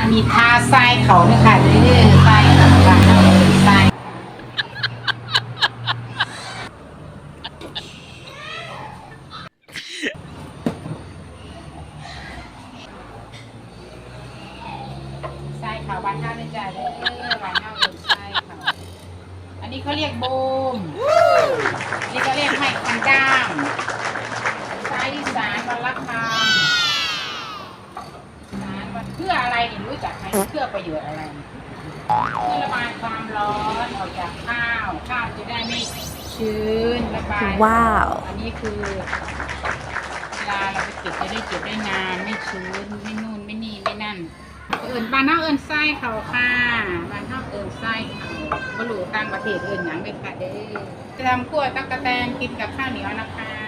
อันนี้ทาทรายเขาเนี่ยค่ะเรื่อยๆทรายต่างๆทรายทรายขาวานเท่าเลยจ้ะเรื่อยๆวานเท่าเป็นทรายเขาอันนี้เขาเรียกโบมอันนี้ก็เรียกไม้คันด้ามทรายที่สารวันละคำเพื่ออะไรนี่รู้จักไหมเพื่อประโยชน์อะไรเพื่อระบายความร้อนออกจากข้าวข้าวจะได้ไม่ชื้นระบายว้าว อันนี้คือเวลาเราไปเก็บจะได้เก็บได้นานไม่ชื้นไม่นู่นไม่นี่ไม่นั่นเอิญบ้านเฮาเอิญไส้เขาค่ะบ้านเฮาเอิญไส้เขาบรูต่างประเทศเอิญหยังเลยค่ะเด้อจะทำขั้วตั๊กกะแตนกินกับข้าวเหนียวนะคะ